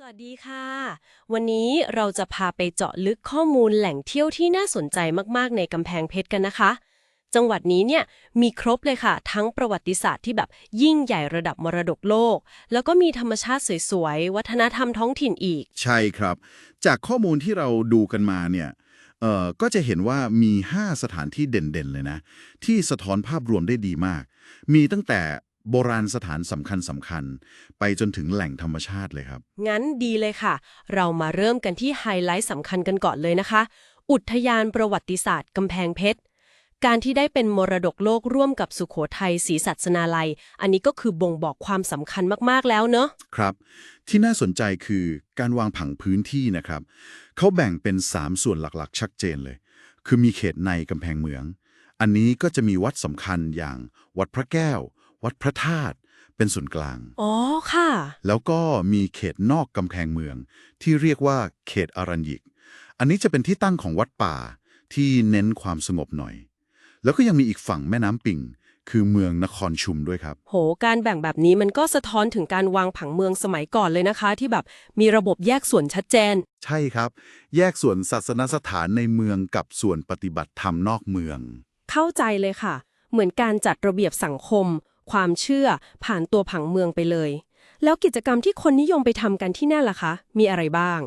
สวัสดีค่ะ วันนี้เราจะพาไปเจาะลึกข้อมูลแหล่งเที่ยวที่น่าสนใจมากๆ ในกำแพงเพชรกันนะคะ จังหวัดนี้เนี่ยมีครบเลยค่ะ ทั้งประวัติศาสตร์ที่แบบยิ่งใหญ่ระดับมรดกโลก แล้วก็มีธรรมชาติสวยๆ วัฒนธรรมท้องถิ่นอีก ใช่ครับ จากข้อมูลที่เราดูกันมาเนี่ยเอ่อก็จะเห็นว่ามี 5 สถานที่เด่นๆเลยนะ ที่สะท้อนภาพรวมได้ดีมาก มีตั้งแต่ โบราณสถานสำคัญสำคัญๆไปจนถึงแหล่งธรรมชาติเลยครับ งั้นดีเลยค่ะ เรามาเริ่มกันที่ไฮไลท์สำคัญกันก่อนเลยนะคะ อุทยานประวัติศาสตร์กำแพงเพชร การที่ได้เป็นมรดกโลกร่วมกับสุโขทัยศรีสัชนาลัย อันนี้ก็คือบ่งบอกความสำคัญมากๆแล้วเนอะครับ ที่น่าสนใจคือการวางผังพื้นที่นะครับ เขาแบ่งเป็น 3 ส่วนหลักๆ ชัดเจนเลย คือมีเขตในกำแพงเมือง อันนี้ก็จะมีวัดสำคัญอย่างวัดพระแก้ว วัดพระธาตุเป็นศูนย์กลาง อ๋อ ค่ะ แล้วก็มีเขตนอกกำแพงเมือง ที่เรียกว่าเขตอารัญญิก อันนี้จะเป็นที่ตั้งของวัดป่าที่เน้นความสงบหน่อย แล้วก็ยังมีอีกฝั่งแม่น้ำปิ่งคือเมืองนครชุมด้วยครับ โห การแบ่งแบบนี้มันก็สะท้อนถึงการวางผังเมืองสมัยก่อนเลยนะคะ ที่แบบมีระบบแยกส่วนชัดเจน ใช่ครับ แยกส่วนศาสนสถานในเมืองกับส่วนปฏิบัติธรรมนอกเมือง เข้าใจเลยค่ะ เหมือนการจัดระเบียบสังคม ความเชื่อ ผ่านตัวผังเมืองไปเลย แล้วกิจกรรมที่คนนิยมไปทำกันที่นั่นล่ะคะ มีอะไรบ้าง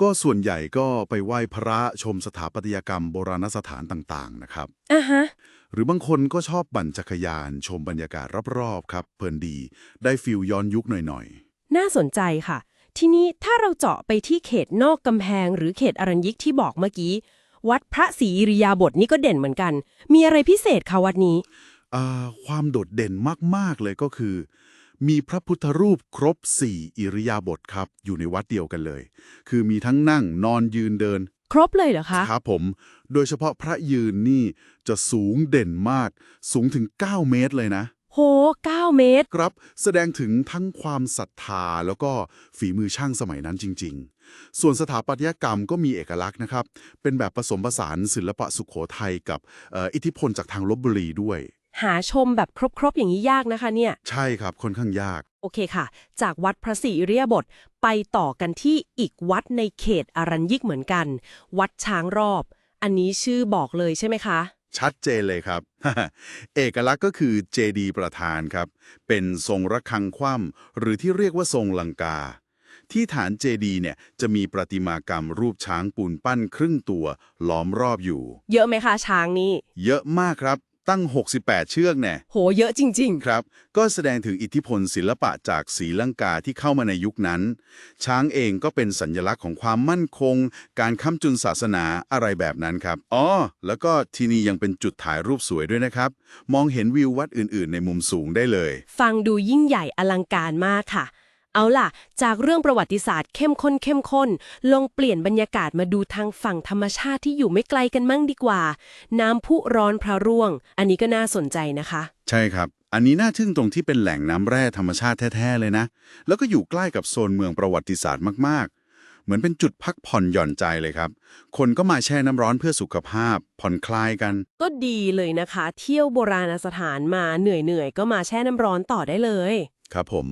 ก็ส่วนใหญ่ก็ไปไหว้พระชมสถาปัตยกรรมโบราณสถานต่างๆนะครับอะฮะ หรือบางคนก็ชอบปั่นจักรยาน ชมบรรยากาศรอบๆครับเพลินดี ได้ฟิลย้อนยุคหน่อยน่าสนใจค่ะ ทีนี้ถ้าเราเจาะไปที่เขตนอกกำแพง หรือเขตอรัญยิกที่บอกเมื่อกี้วัดพระศรีอิริยาบถนี่ก็เด่นเหมือนกัน มีอะไรพิเศษคะวัดนี้ๆอ่า ความโดดเด่นมาก ๆ เลยก็คือ มีพระพุทธรูปครบ 4 อิริยาบถครับ อยู่ในวัดเดียวกันเลย คือมีทั้งนั่งนอนยืนเดิน ครบเลยเหรอคะครับผม โดยเฉพาะพระยืนนี่จะสูงเด่นมาก สูงถึง 9 เมตรเลยนะ โห 9 เมตร ครับ แสดงถึงทั้งความศรัทธาแล้วก็ฝีมือช่างสมัยนั้นจริง ๆ ส่วนสถาปัตยกรรมก็มีเอกลักษณ์นะครับ เป็นแบบผสมผสานศิลปะสุขโขทัยกับเอ่ออิทธิพลจากทางลบบุรีด้วย หาชมแบบครบ ๆ อย่างนี้ยากนะคะเนี่ย ใช่ครับค่อนข้างยาก โอเคค่ะ จากวัดพระศรีอิริยาบถไปต่อกันที่อีกวัดในเขตอรัญยิกเหมือนกัน วัดช้างรอบ อันนี้ชื่อบอกเลยใช่ไหมคะ ชัดเจนเลยครับ เอกลักษณ์ก็คือเจดีประธานครับ เป็นทรงระฆังคว่ำหรือที่เรียกว่าทรงลังกา ที่ฐานเจดีเนี่ยจะมีประติมากรรมรูปช้างปูนปั้นครึ่งตัวล้อมรอบอยู่ เยอะไหมคะช้างนี่ เยอะมากครับ ตั้ง 68 เชือกแน่โหเยอะจริงครับ ก็แสดงถึงอิทธิพลศิลปะจากศรีลังกาที่เข้ามาในยุคนั้น ช้างเองก็เป็นสัญลักษณ์ของความมั่นคง การค้ำจุนศาสนาอะไรแบบนั้นครับ อ๋อ แล้วก็ที่นี่ยังเป็นจุดถ่ายรูปสวยด้วยนะครับ มองเห็นวิววัดอื่น ๆ ในมุมสูงได้เลยๆฟังดูยิ่งใหญ่อลังการมากค่ะ เอาล่ะ จากเรื่องประวัติศาสตร์เข้มข้นเข้มข้น ลองเปลี่ยนบรรยากาศมาดูทางฝั่งธรรมชาติที่อยู่ไม่ไกลกันมั่งดีกว่า น้ำพุร้อนพระร่วง อันนี้ก็น่าสนใจนะคะ ใช่ครับ อันนี้น่าทึ่งตรงที่เป็นแหล่งน้ำแร่ธรรมชาติแท้ๆเลยนะ แล้วก็อยู่ใกล้กับโซนเมืองประวัติศาสตร์มากๆ เหมือนเป็นจุดพักผ่อนหย่อนใจเลยครับ คนก็มาแช่น้ำร้อนเพื่อสุขภาพ ผ่อนคลายกัน ก็ดีเลยนะคะ เที่ยวโบราณสถานมาเหนื่อยๆก็มาแช่น้ำร้อนต่อได้เลย ครับผม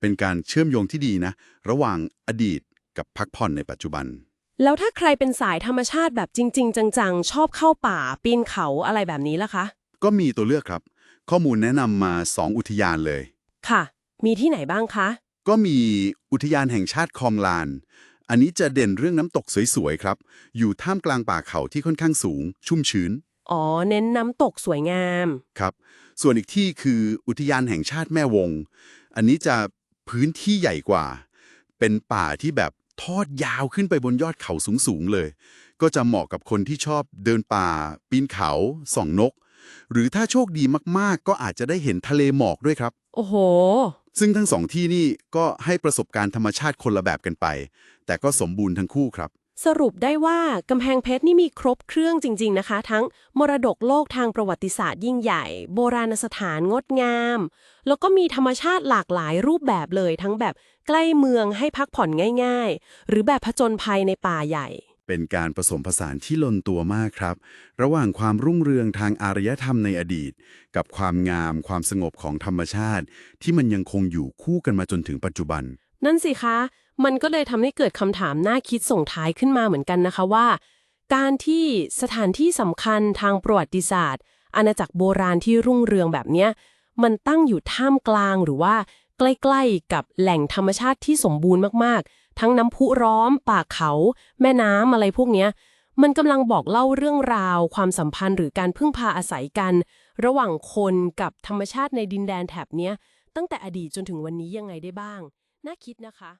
เป็นการเชื่อมโยงที่ดีนะ ระหว่างอดีตกับพักผ่อนในปัจจุบัน แล้วถ้าใครเป็นสายธรรมชาติแบบจริง ๆ จัง ๆ ชอบเข้าป่าปีนเขาอะไรแบบนี้ล่ะคะ ก็มีตัวเลือกครับ ข้อมูลแนะนำมา 2 อุทยานเลย ค่ะ มีที่ไหนบ้างคะ ก็มีอุทยานแห่งชาติคลองลาน อันนี้จะเด่นเรื่องน้ำตกสวยๆครับ อยู่ท่ามกลางป่าเขาที่ค่อนข้างสูง ชุ่มชื้น อ๋อ เน้นน้ำตกสวยงาม ครับ ส่วนอีกที่คืออุทยานแห่งชาติแม่วง อันนี้จะพื้นที่ใหญ่กว่า เป็นป่าที่แบบทอดยาวขึ้นไปบนยอดเขาสูงๆเลย ก็จะเหมาะกับคนที่ชอบเดินป่า ปีนเขาส่องนก หรือถ้าโชคดีมากๆ ก็อาจจะได้เห็นทะเลหมอกด้วยครับ โอ้โห ซึ่งทั้งสองที่นี่ก็ให้ประสบการณ์ธรรมชาติคนละแบบกันไป แต่ก็สมบูรณ์ทั้งคู่ครับ สรุปได้ว่ากำแพงเพชรนี่มีครบเครื่องจริง ๆนะคะ ทั้งมรดกโลกทางประวัติศาสตร์ยิ่งใหญ่ โบราณสถานงดงาม แล้วก็มีธรรมชาติหลากหลายรูปแบบเลย ทั้งแบบใกล้เมืองให้พักผ่อนง่าย ๆ หรือแบบผจญภัยในป่าใหญ่ เป็นการผสมผสานที่ลนตัวมากครับ ระหว่างความรุ่งเรืองทางอารยธรรมในอดีต กับความงามความสงบของธรรมชาติ ที่มันยังคงอยู่คู่กันมาจนถึงปัจจุบัน นั่นสิคะ มันก็เลยทำให้เกิดคำถามน่าคิดส่งท้ายขึ้นมาเหมือนกันนะคะว่า การที่สถานที่สำคัญทางประวัติศาสตร์ อาณาจักรโบราณที่รุ่งเรืองแบบเนี้ยมันตั้งอยู่ท่ามกลางหรือว่าใกล้ๆ กับแหล่งธรรมชาติที่สมบูรณ์มากๆ ทั้งน้ำพุร้อม ป่าเขา แม่น้ำอะไรพวกเนี้ยมันกำลังบอกเล่าเรื่องราว ความสัมพันธ์หรือการพึ่งพาอาศัยกัน ระหว่างคนกับธรรมชาติในดินแดนแถบเนี้ยตั้งแต่อดีตจนถึงวันนี้ยังไงได้บ้าง น่าคิดนะคะ